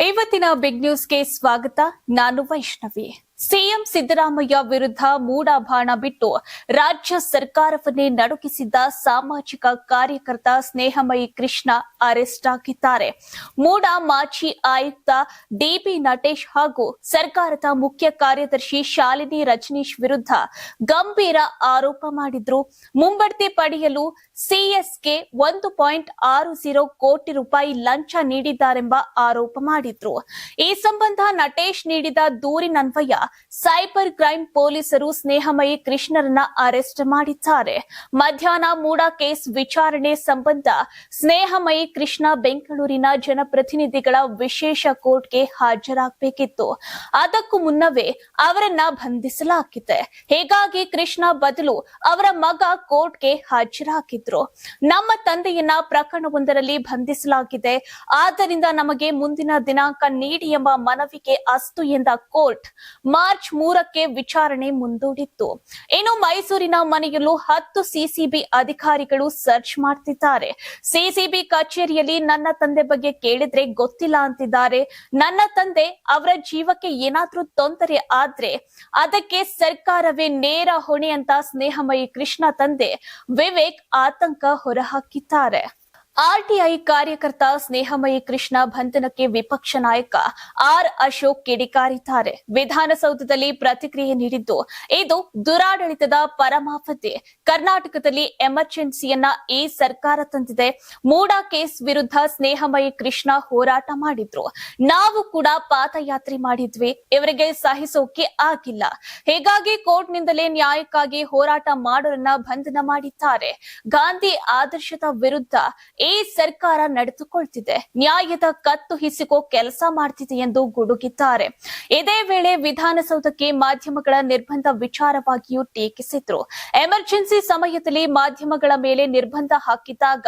ಇವತ್ತಿನ ಬಿಗ್ ನ್ಯೂಸ್ಗೆ ಸ್ವಾಗತ. ನಾನು ವೈಷ್ಣವಿ. ಸಿಎಂ ಸಿದ್ದರಾಮಯ್ಯ ವಿರುದ್ಧ ಮೂಡಾಭಾಣ ಬಿಟ್ಟು ರಾಜ್ಯ ಸರ್ಕಾರವನ್ನೇ ನಡುಕಿಸಿದ್ದ ಸಾಮಾಜಿಕ ಕಾರ್ಯಕರ್ತ ಸ್ನೇಹಮಯಿ ಕೃಷ್ಣ ಅರೆಸ್ಟ್ ಆಗಿದ್ದಾರೆ. ಮೂಡ ಮಾಜಿ ಆಯುಕ್ತ ಡಿಬಿ ನಟೇಶ್ ಹಾಗೂ ಸರ್ಕಾರದ ಮುಖ್ಯ ಕಾರ್ಯದರ್ಶಿ ಶಾಲಿನಿ ರಜನೀಶ್ ವಿರುದ್ಧ ಗಂಭೀರ ಆರೋಪ ಮಾಡಿದ್ರು. ಮುಂಬಡ್ತಿ ಪಡೆಯಲು ಸಿಎಸ್ಗೆ ಒಂದು ಪಾಯಿಂಟ್ ಆರು ಜೀರೋ ಕೋಟಿ ರೂಪಾಯಿ ಲಂಚ ನೀಡಿದ್ದಾರೆಂಬ ಆರೋಪ ಮಾಡಿದ್ರು. ಈ ಸಂಬಂಧ ನಟೇಶ್ ನೀಡಿದ ದೂರಿನನ್ವಯ ಸೈಬರ್ ಕ್ರೈಂ ಪೊಲೀಸರು ಸ್ನೇಹಮಯಿ ಕೃಷ್ಣರನ್ನ ಅರೆಸ್ಟ್ ಮಾಡಿದ್ದಾರೆ. ಮಧ್ಯಾಹ್ನ ಮೂಡ ಕೇಸ್ ವಿಚಾರಣೆ ಸಂಬಂಧ ಸ್ನೇಹಮಯಿ ಕೃಷ್ಣ ಬೆಂಗಳೂರಿನ ಜನಪ್ರತಿನಿಧಿಗಳ ವಿಶೇಷ ಕೋರ್ಟ್ಗೆ ಹಾಜರಾಗಬೇಕಿತ್ತು. ಅದಕ್ಕೂ ಮುನ್ನವೇ ಅವರನ್ನ ಬಂಧಿಸಲಾಗಿದೆ. ಹೀಗಾಗಿ ಕೃಷ್ಣ ಬದಲು ಅವರ ಮಗ ಕೋರ್ಟ್ಗೆ ಹಾಜರಾಗಿದ್ರು. ನಮ್ಮ ತಂದೆಯನ್ನ ಪ್ರಕರಣವೊಂದರಲ್ಲಿ ಬಂಧಿಸಲಾಗಿದೆ. ಆದ್ದರಿಂದ ನಮಗೆ ಮುಂದಿನ ದಿನಾಂಕ ನೀಡಿ ಎಂಬ ಮನವಿಗೆ ಅಸ್ತು ಎಂದ ಕೋರ್ಟ್ ಮಾರ್ಚ್ ಮೂರಕ್ಕೆ ವಿಚಾರಣೆ ಮುಂದೂಡಿತ್ತು. ಇನ್ನು ಮೈಸೂರಿನ ಮನೆಯಲ್ಲೂ ಹತ್ತು ಸಿಸಿಬಿ ಅಧಿಕಾರಿಗಳು ಸರ್ಚ್ ಮಾಡ್ತಿದ್ದಾರೆ. ಸಿಸಿಬಿ ಕಚೇರಿಯಲ್ಲಿ ನನ್ನ ತಂದೆ ಬಗ್ಗೆ ಕೇಳಿದ್ರೆ ಗೊತ್ತಿಲ್ಲ ಅಂತಿದ್ದಾರೆ. ನನ್ನ ತಂದೆ ಅವರ ಜೀವಕ್ಕೆ ಏನಾದ್ರೂ ತೊಂದರೆ ಆದ್ರೆ ಅದಕ್ಕೆ ಸರ್ಕಾರವೇ ನೇರ ಹೊಣೆ ಅಂತ ಸ್ನೇಹಮಯಿ ಕೃಷ್ಣ ತಂದೆ ವಿವೇಕ್ ಆತಂಕ ಹೊರಹಾಕಿದ್ದಾರೆ. ಆರ್ಟಿಐ ಕಾರ್ಯಕರ್ತ ಸ್ನೇಹಮಯಿ ಕೃಷ್ಣ ಬಂಧನಕ್ಕೆ ವಿಪಕ್ಷ ನಾಯಕ ಆರ್ ಅಶೋಕ್ ಕಿಡಿಕಾರಿದ್ದಾರೆ. ವಿಧಾನಸೌಧದಲ್ಲಿ ಪ್ರತಿಕ್ರಿಯೆ ನೀಡಿದ್ದು, ಇದು ದುರಾಡಳಿತದ ಪರಮಾವಧಿ ಕರ್ನಾಟಕದಲ್ಲಿ ಎಮರ್ಜೆನ್ಸಿಯನ್ನ ಈ ಸರ್ಕಾರ ತಂದಿದೆ. ಮೂಡಾ ಕೇಸ್ ವಿರುದ್ಧ ಸ್ನೇಹಮಯಿ ಕೃಷ್ಣ ಹೋರಾಟ ಮಾಡಿದ್ರು. ನಾವು ಕೂಡ ಪಾದಯಾತ್ರೆ ಮಾಡಿದ್ವಿ. ಇವರಿಗೆ ಸಹಿಸೋಕೆ ಆಗಿಲ್ಲ. ಹೀಗಾಗಿ ಕೋರ್ಟ್ನಿಂದಲೇ ನ್ಯಾಯಕ್ಕಾಗಿ ಹೋರಾಟ ಮಾಡೋರನ್ನ ಬಂಧನ ಮಾಡಿದ್ದಾರೆ. ಗಾಂಧಿ ಆದರ್ಶದ ವಿರುದ್ಧ ಈ ಸರ್ಕಾರ ನಡೆದುಕೊಳ್ತಿದೆ. ನ್ಯಾಯದ ಕತ್ತು ಹಿಸಿಕೋ ಕೆಲಸ ಮಾಡ್ತಿದೆ ಎಂದು ಗುಡುಗಿದ್ದಾರೆ. ಇದೇ ವೇಳೆ ವಿಧಾನಸೌಧಕ್ಕೆ ಮಾಧ್ಯಮಗಳ ನಿರ್ಬಂಧ ವಿಚಾರವಾಗಿಯೂ ಟೀಕಿಸಿದ್ರು. ಎಮರ್ಜೆನ್ಸಿ ಸಮಯದಲ್ಲಿ ಮಾಧ್ಯಮಗಳ ಮೇಲೆ ನಿರ್ಬಂಧ ಹಾಕಿದಾಗ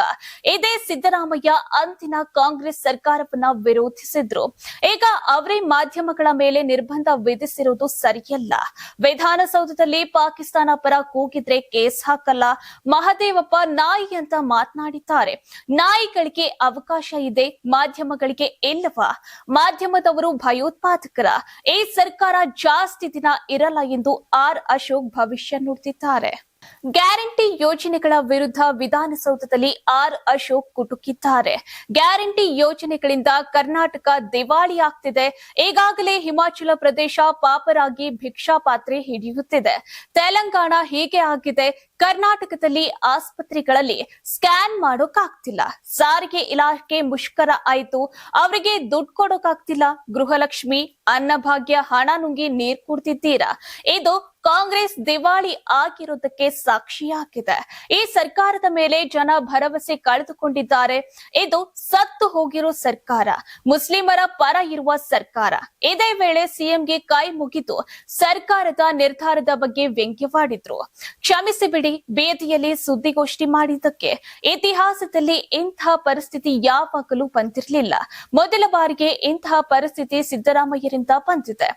ಇದೇ ಸಿದ್ದರಾಮಯ್ಯ ಅಂದಿನ ಕಾಂಗ್ರೆಸ್ ಸರ್ಕಾರವನ್ನ ವಿರೋಧಿಸಿದ್ರು. ಈಗ ಅವರೇ ಮಾಧ್ಯಮಗಳ ಮೇಲೆ ನಿರ್ಬಂಧ ವಿಧಿಸಿರುವುದು ಸರಿಯಲ್ಲ. ವಿಧಾನಸೌಧದಲ್ಲಿ ಪಾಕಿಸ್ತಾನ ಪರ ಕೂಗಿದ್ರೆ ಕೇಸ್ ಹಾಕಲ್ಲ. ಮಹದೇವಪ್ಪ ನಾಯಿ ಅಂತ ಮಾತನಾಡಿದ್ದಾರೆ. ನಾಯಿಗಳಿಗೆ ಅವಕಾಶ ಇದೆ, ಮಾಧ್ಯಮಗಳಿಗೆ ಇಲ್ಲವಾ? ಮಾಧ್ಯಮದವರು ಭಯೋತ್ಪಾದಕರ. ಈ ಸರ್ಕಾರ ಜಾಸ್ತಿ ದಿನ ಇರಲ್ಲ ಎಂದು ಆರ್ ಅಶೋಕ್ ಭವಿಷ್ಯ ನುಡಿದಿದ್ದಾರೆ. ಗ್ಯಾರಂಟಿ ಯೋಜನೆಗಳ ವಿರುದ್ಧ ವಿಧಾನಸೌಧದಲ್ಲಿ ಆರ್ ಅಶೋಕ್ ಕುಟುಕಿದ್ದಾರೆ. ಗ್ಯಾರಂಟಿ ಯೋಜನೆಗಳಿಂದ ಕರ್ನಾಟಕ ದಿವಾಳಿ ಆಗ್ತಿದೆ. ಈಗಾಗಲೇ ಹಿಮಾಚಲ ಪ್ರದೇಶ ಪಾಪರಾಗಿ ಭಿಕ್ಷಾ ಪಾತ್ರೆ ಹಿಡಿಯುತ್ತಿದೆ. ತೆಲಂಗಾಣ ಹೀಗೆ ಆಗಿದೆ. ಕರ್ನಾಟಕದಲ್ಲಿ ಆಸ್ಪತ್ರೆಗಳಲ್ಲಿ ಸ್ಕ್ಯಾನ್ ಮಾಡೋಕಾಗ್ತಿಲ್ಲ ಸಾರಿಗೆ ಇಲಾಖೆ ಮುಷ್ಕರ ಆಯಿತು. ಅವರಿಗೆ ದುಡ್ಡು ಕೊಡೋಕಾಗ್ತಿಲ್ಲ ಗೃಹಲಕ್ಷ್ಮಿ, ಅನ್ನಭಾಗ್ಯ, ಹಣ ನುಂಗಿ ನೀರ್ ಕುಡ್ತಿದ್ದೀರಾ ಇದು ಕಾಂಗ್ರೆಸ್ ದಿವಾಳಿ ಆಗಿರೋದಕ್ಕೆ ಸಾಕ್ಷಿಯಾಗಿದೆ. ಈ ಸರ್ಕಾರದ ಮೇಲೆ ಜನ ಭರವಸೆ ಕಳೆದುಕೊಂಡಿದ್ದಾರೆ. ಇದು ಸತ್ತು ಹೋಗಿರೋ ಸರ್ಕಾರ, ಮುಸ್ಲಿಮರ ಪರ ಇರುವ ಸರ್ಕಾರ. ಇದೇ ವೇಳೆ ಸಿಎಂಗೆ ಕೈ ಮುಗಿದು ಸರ್ಕಾರದ ನಿರ್ಧಾರದ ಬಗ್ಗೆ ವ್ಯಂಗ್ಯವಾಡಿದ್ರು. ಕ್ಷಮಿಸಿ ಬಿಡಿ, ಬೇದಿಯಲ್ಲಿ ಸುದ್ದಿಗೋಷ್ಠಿ ಮಾಡಿದ್ದಕ್ಕೆ. ಇತಿಹಾಸದಲ್ಲಿ ಇಂತಹ ಪರಿಸ್ಥಿತಿ ಯಾವಾಗಲೂ ಬಂದಿರಲಿಲ್ಲ. ಮೊದಲ ಬಾರಿಗೆ ಇಂತಹ ಪರಿಸ್ಥಿತಿ ಸಿದ್ದರಾಮಯ್ಯರಿಂದ ಬಂದಿದೆ.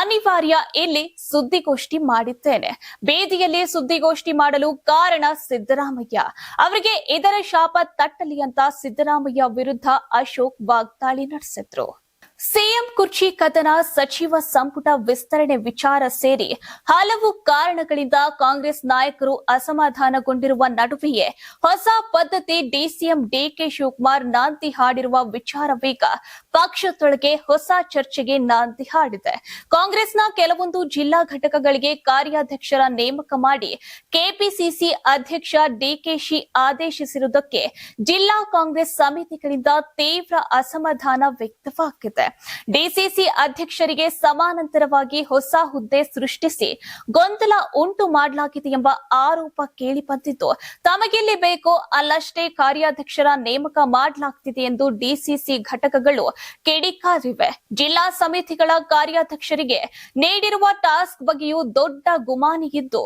ಅನಿವಾರ್ಯ ಇಲ್ಲಿ ಸುದ್ದಿಗೋಷ್ಠಿ ಮಾಡಿದ್ದೇನೆ. ಬೇದಿಯಲ್ಲಿ ಸುದ್ದಿಗೋಷ್ಠಿ ಮಾಡಲು ಕಾರಣ ಸಿದ್ದರಾಮಯ್ಯ. ಅವರಿಗೆ ಇದರ ಶಾಪ ತಟ್ಟಲಿ ಅಂತ ಸಿದ್ದರಾಮಯ್ಯ ವಿರುದ್ಧ ಅಶೋಕ್ ವಾಗ್ದಾಳಿ ನಡೆಸಿದ್ರು. ಸಿಎಂ ಕುರ್ಚಿ ಕದನ ಸಚಿವ ಸಂಪುಟ ವಿಸ್ತರಣೆ ವಿಚಾರ ಸೇರಿ ಹಲವು ಕಾರಣಗಳಿಂದ ಕಾಂಗ್ರೆಸ್ ನಾಯಕರು ಅಸಮಾಧಾನಗೊಂಡಿರುವ ನಡುವೆಯೇ ಹೊಸ ಪದ್ಧತಿ ಡಿಸಿಎಂ ಡಿಕೆ ಶಿವಕುಮಾರ್ ನಾಂದಿ ಹಾಡಿರುವ ವಿಚಾರವೀಗ ಪಕ್ಷದೊಳಗೆ ಹೊಸ ಚರ್ಚೆಗೆ ನಾಂದಿ ಹಾಡಿದೆ. ಕಾಂಗ್ರೆಸ್ನ ಕೆಲವೊಂದು ಜಿಲ್ಲಾ ಘಟಕಗಳಿಗೆ ಕಾರ್ಯಾಧ್ಯಕ್ಷರ ನೇಮಕ ಮಾಡಿ ಕೆಪಿಸಿಸಿ ಅಧ್ಯಕ್ಷ ಡಿಕೆಶಿ ಆದೇಶಿಸಿರುವುದಕ್ಕೆ ಜಿಲ್ಲಾ ಕಾಂಗ್ರೆಸ್ ಸಮಿತಿಗಳಿಂದ ತೀವ್ರ ಅಸಮಾಧಾನ ವ್ಯಕ್ತವಾಗಿದೆ. ಡಿಸಿಸಿ ಅಧ್ಯಕ್ಷರಿಗೆ ಸಮಾನಾಂತರವಾಗಿ ಹೊಸ ಹುದ್ದೆ ಸೃಷ್ಟಿಸಿ ಗೊಂದಲ ಉಂಟು ಮಾಡಲಾಗಿದೆ ಎಂಬ ಆರೋಪ ಕೇಳಿ ಬಂದಿದ್ದು ತಮಗೆಲ್ಲಿ ಬೇಕೋ ಅಲ್ಲಷ್ಟೇ ಕಾರ್ಯಾಧ್ಯಕ್ಷರ ನೇಮಕ ಮಾಡಲಾಗ್ತಿದೆ ಎಂದು ಡಿಸಿಸಿ ಘಟಕಗಳು ಕಿಡಿಕಾರಿವೆ. ಜಿಲ್ಲಾ ಸಮಿತಿಗಳ ಕಾರ್ಯಾಧ್ಯಕ್ಷರಿಗೆ ನೀಡಿರುವ ಟಾಸ್ಕ್ ಬಗ್ಗೆಯೂ ದೊಡ್ಡ ಗುಮಾನಿ ಇದ್ದು,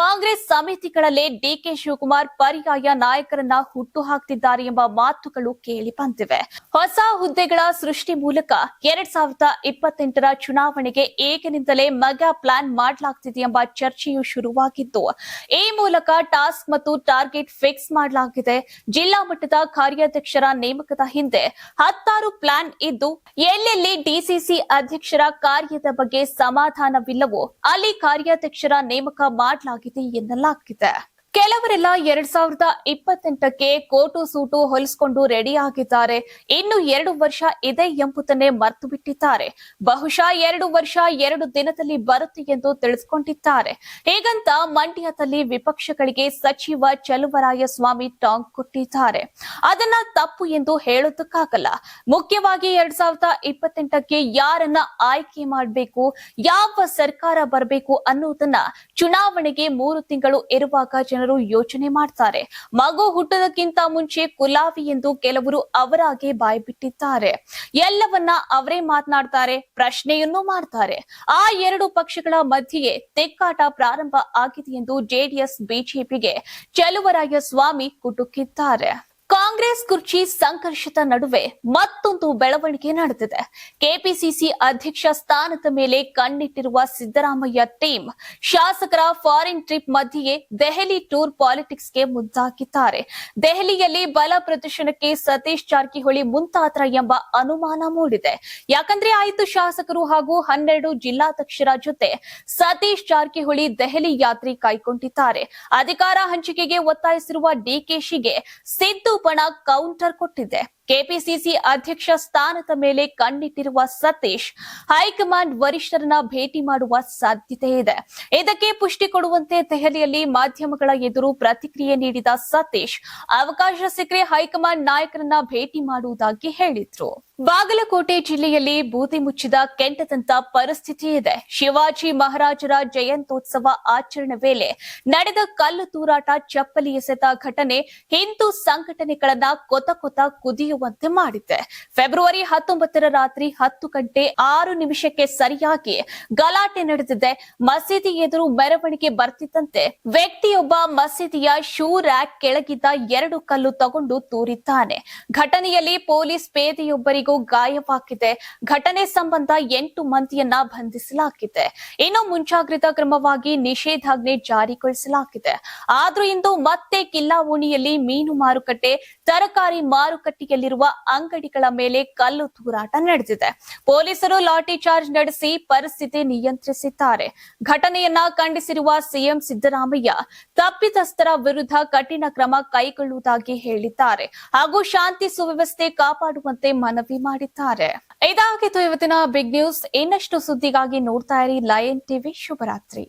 ಕಾಂಗ್ರೆಸ್ ಸಮಿತಿಗಳಲ್ಲೇ ಡಿಕೆ ಶಿವಕುಮಾರ್ ಪರ್ಯಾಯ ನಾಯಕರನ್ನ ಹುಟ್ಟು ಹಾಕ್ತಿದ್ದಾರೆ ಎಂಬ ಮಾತುಗಳು ಕೇಳಿ ಬಂದಿವೆ. ಹೊಸ ಹುದ್ದೆಗಳ ಸೃಷ್ಟಿ ಮೂಲಕ ಎರಡ್ ಸಾವಿರದ ಇಪ್ಪತ್ತೆಂಟರ ಚುನಾವಣೆಗೆ ಏಕನಿಂದಲೇ ಮಗ ಪ್ಲಾನ್ ಮಾಡಲಾಗ್ತಿದೆ ಎಂಬ ಚರ್ಚೆಯು ಶುರುವಾಗಿದ್ದು, ಈ ಮೂಲಕ ಟಾಸ್ಕ್ ಮತ್ತು ಟಾರ್ಗೆಟ್ ಫಿಕ್ಸ್ ಮಾಡಲಾಗಿದೆ. ಜಿಲ್ಲಾ ಮಟ್ಟದ ಕಾರ್ಯಾಧ್ಯಕ್ಷರ ನೇಮಕದ ಹಿಂದೆ ಹತ್ತಾರು ಪ್ಲಾನ್ ಇದ್ದು, ಎಲ್ಲೆಲ್ಲಿ ಡಿಸಿಸಿ ಅಧ್ಯಕ್ಷರ ಕಾರ್ಯದ ಬಗ್ಗೆ ಸಮಾಧಾನವಿಲ್ಲವೋ ಅಲ್ಲಿ ಕಾರ್ಯಾಧ್ಯಕ್ಷರ ನೇಮಕ ಮಾಡಲಾಗಿದೆ ಎನ್ನಲಾಗಿದೆ. ಕೆಲವರೆಲ್ಲ ಎರಡ್ ಸಾವಿರದ ಇಪ್ಪತ್ತೆಂಟಕ್ಕೆ ಕೋಟು ಸೂಟು ಹೊಲಿಸಿಕೊಂಡು ರೆಡಿ ಆಗಿದ್ದಾರೆ. ಇನ್ನು ಎರಡು ವರ್ಷ ಇದೆ ಎಂಬುದನ್ನೇ ಮರ್ತು ಬಿಟ್ಟಿದ್ದಾರೆ. ಬಹುಶಃ ಎರಡು ವರ್ಷ ಎರಡು ದಿನದಲ್ಲಿ ಬರುತ್ತೆ ಎಂದು ತಿಳಿಸಿಕೊಂಡಿದ್ದಾರೆ. ಹೀಗಂತ ಮಂಡ್ಯದಲ್ಲಿ ವಿಪಕ್ಷಗಳಿಗೆ ಸಚಿವ ಚಲುವರಾಯ ಸ್ವಾಮಿ ಟಾಂಗ್ ಕೊಟ್ಟಿದ್ದಾರೆ. ಅದನ್ನ ತಪ್ಪು ಎಂದು ಹೇಳೋದಕ್ಕಾಗಲ್ಲ. ಮುಖ್ಯವಾಗಿ ಎರಡ್ ಸಾವಿರದ ಇಪ್ಪತ್ತೆಂಟಕ್ಕೆ ಯಾರನ್ನ ಆಯ್ಕೆ ಮಾಡಬೇಕು, ಯಾವ ಸರ್ಕಾರ ಬರಬೇಕು ಅನ್ನೋದನ್ನ ಚುನಾವಣೆಗೆ ಮೂರು ತಿಂಗಳು ಇರುವಾಗ ಜನರು ಯೋಚನೆ ಮಾಡ್ತಾರೆ. ಮಗು ಹುಟ್ಟೋದಕ್ಕಿಂತ ಮುಂಚೆ ಕುಲಾವಿ ಎಂದು ಕೆಲವರು ಅವರಾಗೆ ಬಾಯ್ಬಿಟ್ಟಿದ್ದಾರೆ. ಎಲ್ಲವನ್ನ ಅವರೇ ಮಾತನಾಡ್ತಾರೆ, ಪ್ರಶ್ನೆಯನ್ನು ಮಾಡ್ತಾರೆ. ಆ ಎರಡು ಪಕ್ಷಗಳ ಮಧ್ಯೆಯೇ ತೆಕ್ಕಾಟ ಪ್ರಾರಂಭ ಆಗಿದೆ ಎಂದು ಜೆಡಿಎಸ್, ಬಿಜೆಪಿಗೆ ಚಲುವರಾಯ ಸ್ವಾಮಿ ಕುಟುಕಿದ್ದಾರೆ. ಕಾಂಗ್ರೆಸ್ ಕುರ್ಚಿ ಸಂಘರ್ಷದ ನಡುವೆ ಮತ್ತೊಂದು ಬೆಳವಣಿಗೆ ನಡೆದಿದೆ. ಕೆಪಿಸಿಸಿ ಅಧ್ಯಕ್ಷ ಸ್ಥಾನದ ಮೇಲೆ ಕಣ್ಣಿಟ್ಟಿರುವ ಸಿದ್ದರಾಮಯ್ಯ ಟೀಮ್ ಶಾಸಕರ ಫಾರಿನ್ ಟ್ರಿಪ್ ಮಧ್ಯೆಯೇ ದೆಹಲಿ ಟೂರ್ ಪಾಲಿಟಿಕ್ಸ್ಗೆ ಮುಂದಾಗಿದ್ದಾರೆ. ದೆಹಲಿಯಲ್ಲಿ ಬಲ ಪ್ರದರ್ಶನಕ್ಕೆ ಸತೀಶ್ ಜಾರಕಿಹೊಳಿ ಮುಂತಾದ್ರ ಎಂಬ ಅನುಮಾನ ಮೂಡಿದೆ. ಯಾಕಂದ್ರೆ ಐದು ಶಾಸಕರು ಹಾಗೂ ಹನ್ನೆರಡು ಜಿಲ್ಲಾಧ್ಯಕ್ಷರ ಜೊತೆ ಸತೀಶ್ ಜಾರಕಿಹೊಳಿ ದೆಹಲಿ ಯಾತ್ರೆ ಕೈಗೊಂಡಿದ್ದಾರೆ. ಅಧಿಕಾರ ಹಂಚಿಕೆಗೆ ಒತ್ತಾಯಿಸಿರುವ ಡಿಕೆಶಿಗೆ ಸಿದ್ದು ಬಣ ಕೌಂಟರ್ ಕೊಟ್ಟಿದೆ ಕೆಪಿಸಿಸಿ ಅಧ್ಯಕ್ಷ ಸ್ಥಾನದ ಮೇಲೆ ಕಣ್ಣಿಟ್ಟಿರುವ ಸತೀಶ್, ಹೈಕಮಾಂಡ್ ವರಿಷ್ಠರನ್ನ ಭೇಟಿ ಮಾಡುವ ಸಾಧ್ಯತೆ ಇದೆ. ಇದಕ್ಕೆ ಪುಷ್ಟಿ ಕೊಡುವಂತೆ ದೆಹಲಿಯಲ್ಲಿ ಮಾಧ್ಯಮಗಳ ಎದುರು ಪ್ರತಿಕ್ರಿಯೆ ನೀಡಿದ ಸತೀಶ್, ಅವಕಾಶ ಸಿಕ್ಕರೆ ಹೈಕಮಾಂಡ್ ನಾಯಕರನ್ನ ಭೇಟಿ ಮಾಡುವುದಾಗಿ ಹೇಳಿದ್ರು. ಬಾಗಲಕೋಟೆ ಜಿಲ್ಲೆಯಲ್ಲಿ ಬೂದಿ ಮುಚ್ಚಿದ ಕೆಂಟದಂತ ಪರಿಸ್ಥಿತಿ ಇದೆ. ಶಿವಾಜಿ ಮಹಾರಾಜರ ಜಯಂತೋತ್ಸವ ಆಚರಣೆ ವೇಳೆ ನಡೆದ ಕಲ್ಲು ತೂರಾಟ, ಚಪ್ಪಲಿ ಎಸೆತ ಘಟನೆ ಹಿಂದೂ ಸಂಘಟನೆಗಳನ್ನ ಕೊತ ಕೊತ ಕುದಿಯುವಂತೆ ಮಾಡಿದೆ ಫೆಬ್ರವರಿ ಹತ್ತೊಂಬತ್ತರ ರಾತ್ರಿ ಹತ್ತು ಗಂಟೆ ಆರು ನಿಮಿಷಕ್ಕೆ ಸರಿಯಾಗಿ ಗಲಾಟೆ ನಡೆದಿದೆ. ಮಸೀದಿ ಎದುರು ಮೆರವಣಿಗೆ ಬರ್ತಿದ್ದಂತೆ ವ್ಯಕ್ತಿಯೊಬ್ಬ ಮಸೀದಿಯ ಶೂ ರ್ಯಾಕ್ ಕೆಳಗಿದ್ದ ಎರಡು ಕಲ್ಲು ತಗೊಂಡು ತೂರಿದ್ದಾನೆ. ಘಟನೆಯಲ್ಲಿ ಪೊಲೀಸ್ ಪೇದೆಯೊಬ್ಬರಿಗೂ ಗಾಯವಾಗಿದೆ. ಘಟನೆ ಸಂಬಂಧ ಎಂಟು ಮಂದಿಯನ್ನ ಬಂಧಿಸಲಾಗಿದೆ. ಇನ್ನು ಮುಂಜಾಗ್ರತಾ ಕ್ರಮವಾಗಿ ನಿಷೇಧಾಜ್ಞೆ ಜಾರಿಗೊಳಿಸಲಾಗಿದೆ. ಆದ್ರೂ ಇಂದು ಮತ್ತೆ ಕಿಲ್ಲಾವೋಣಿಯಲ್ಲಿ ಮೀನು ಮಾರುಕಟ್ಟೆ, ತರಕಾರಿ ಮಾರುಕಟ್ಟೆಯಲ್ಲಿರುವ ಅಂಗಡಿಗಳ ಮೇಲೆ ಕಲ್ಲು ತೂರಾಟ ನಡೆದಿದೆ. ಪೊಲೀಸರು ಲಾಠಿ ಚಾರ್ಜ್ ನಡೆಸಿ ಪರಿಸ್ಥಿತಿ ನಿಯಂತ್ರಿಸಿದ್ದಾರೆ. ಘಟನೆಯನ್ನ ಖಂಡಿಸಿರುವ ಸಿಎಂ ಸಿದ್ದರಾಮಯ್ಯ ತಪ್ಪಿತಸ್ಥರ ವಿರುದ್ಧ ಕಠಿಣ ಕ್ರಮ ಕೈಗೊಳ್ಳುವುದಾಗಿ ಹೇಳಿದ್ದಾರೆ. ಹಾಗೂ ಶಾಂತಿ ಸುವ್ಯವಸ್ಥೆ ಕಾಪಾಡುವಂತೆ ಮನವಿ ಮಾಡಿದ್ದಾರೆ. ಇದಾಗಿತ್ತು ಇವತ್ತಿನ ಬಿಗ್ ನ್ಯೂಸ್. ಇನ್ನಷ್ಟು ಸುದ್ದಿಗಾಗಿ ನೋಡ್ತಾ ಇರಿ ಲಯನ್ ಟಿವಿ. ಶುಭರಾತ್ರಿ.